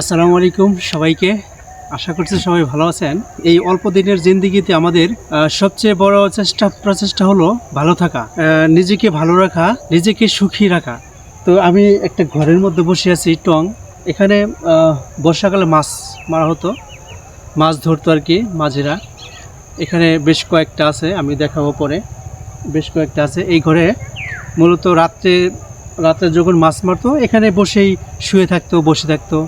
আসসালামু আলাইকুম সবাইকে। আশা করছি সবাই ভালো আছেন। এই অল্প দিনের জিন্দিগিতে আমাদের সবচেয়ে বড় চেষ্টা, প্রচেষ্টা হলো ভালো থাকা নিজেকে ভালো রাখা, নিজেকে সুখী রাখা। তো আমি একটা ঘরের মধ্যে বসে আছি, টং। এখানে বর্ষাকালে মাছ মারা হতো। মাছ ধরতো আর কি, মাঝিরা। এখানে বেশ কয়েকটা আছে, আমি দেখাবো পরে। বেশ কয়েকটা আছে। এই ঘরে মূলত রাত্রে রাতে যখন মাছ মারতো, এখানে বসেই শুয়ে থাকতো, বসে থাকতো।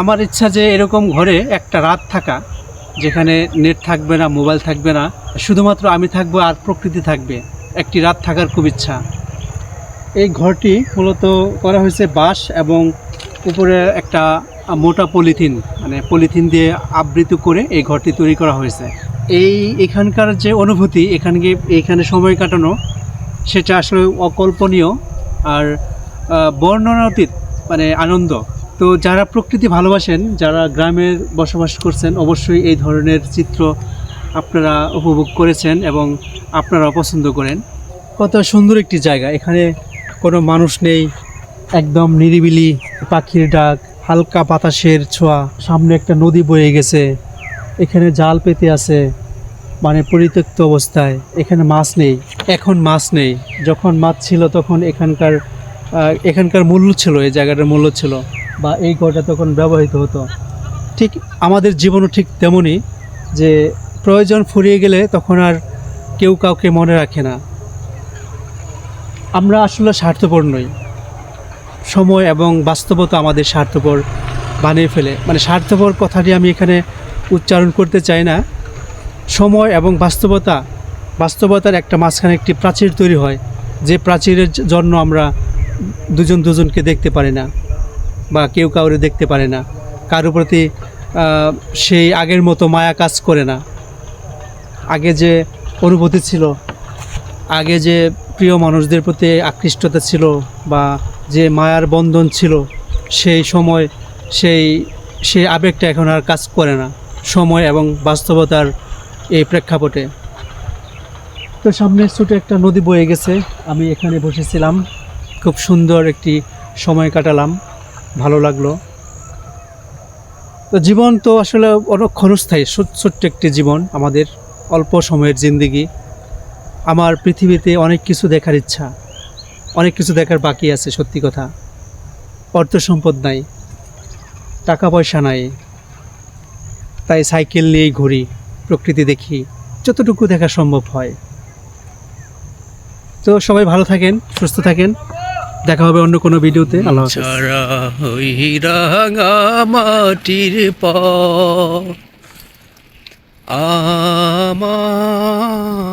আমার ইচ্ছা যে এরকম ঘরে একটা রাত থাকা, যেখানে নেট থাকবে না, মোবাইল থাকবে না, শুধুমাত্র আমি থাকব আর প্রকৃতি থাকবে, একটি রাত থাকার খুব ইচ্ছা। এই ঘরটি মূলত করা হয়েছে বাঁশ এবং উপরে একটা মোটা পলিথিন মানে পলিথিন দিয়ে আবৃত করে এই ঘরটি তৈরি করা হয়েছে। এই এখানকার যে অনুভূতি, এখানে গিয়ে এখানে সময় কাটানো, সেটা আসলে অকল্পনীয় আর বর্ণনাতীত মানে আনন্দ। তো যারা প্রকৃতি ভালোবাসেন, যারা গ্রামের বসবাস করছেন, অবশ্যই এই ধরনের চিত্র আপনারা উপভোগ করেছেন এবং আপনারা পছন্দ করেন। কত সুন্দর একটি জায়গা। এখানে কোনো মানুষ নেই, একদম নিরিবিলি পাখির ডাক, হালকা বাতাসের ছোঁয়া, সামনে একটা নদী বয়ে গেছে, এখানে জাল পেতে আছে মানে পরিত্যক্ত অবস্থায়, এখানে মাছ নেই, এখন মাছ নেই। যখন মাছ ছিল তখন এখানকার এখানকার মূল্য ছিল, এই জায়গাটার মূল্য ছিল। বা এই ঘরটা তখন ব্যবহৃত হতো। ঠিক আমাদের জীবনও ঠিক তেমনই যে প্রয়োজন ফুরিয়ে গেলে তখন আর কেউ কাউকে মনে রাখে না। আমরা আসলে স্বার্থপর নই। সময় এবং বাস্তবতা আমাদের স্বার্থপর বানিয়ে ফেলে। মানে স্বার্থপর কথাটি আমি এখানে উচ্চারণ করতে চাই না। সময় এবং বাস্তবতা, বাস্তবতার একটা মাঝখানে একটি প্রাচীর তৈরি হয়। যে প্রাচীরের জন্য আমরা দুজন দুজনকে দেখতে পারি না। বা কেউ কাউরে দেখতে পারে না। কারও প্রতি সেই আগের মতো মায়া কাজ করে না। আগে যে অনুভূতি ছিল, আগে যে প্রিয় মানুষদের প্রতি আকৃষ্টতা ছিল বা যে মায়ার বন্ধন ছিল, সেই সময় সেই সেই আবেগটা এখন আর কাজ করে না, সময় এবং বাস্তবতার এই প্রেক্ষাপটে। তো সামনে ছোট একটা নদী বয়ে গেছে, আমি এখানে বসেছিলাম। খুব সুন্দর একটি সময় কাটালাম। ভালো লাগল। তো জীবন তো আসলে অনেক ক্ষণস্থায়ী ছোট্ট একটি জীবন আমাদের, অল্প সময়ের জিন্দিগি। আমার পৃথিবীতে অনেক কিছু দেখার ইচ্ছা, অনেক কিছু দেখার বাকি আছে, সত্যি কথা। অর্থ সম্পদ নাই, টাকা পয়সা নাই, তাই সাইকেল নিয়েই ঘুরি, প্রকৃতি দেখি, যতটুকু দেখা সম্ভব হয়। তো সবাই ভালো থাকেন, সুস্থ থাকেন। দেখা হবে অন্য কোনো ভিডিওতে। আল্লাহ ছাড়া রাঙা মাটির পর আমার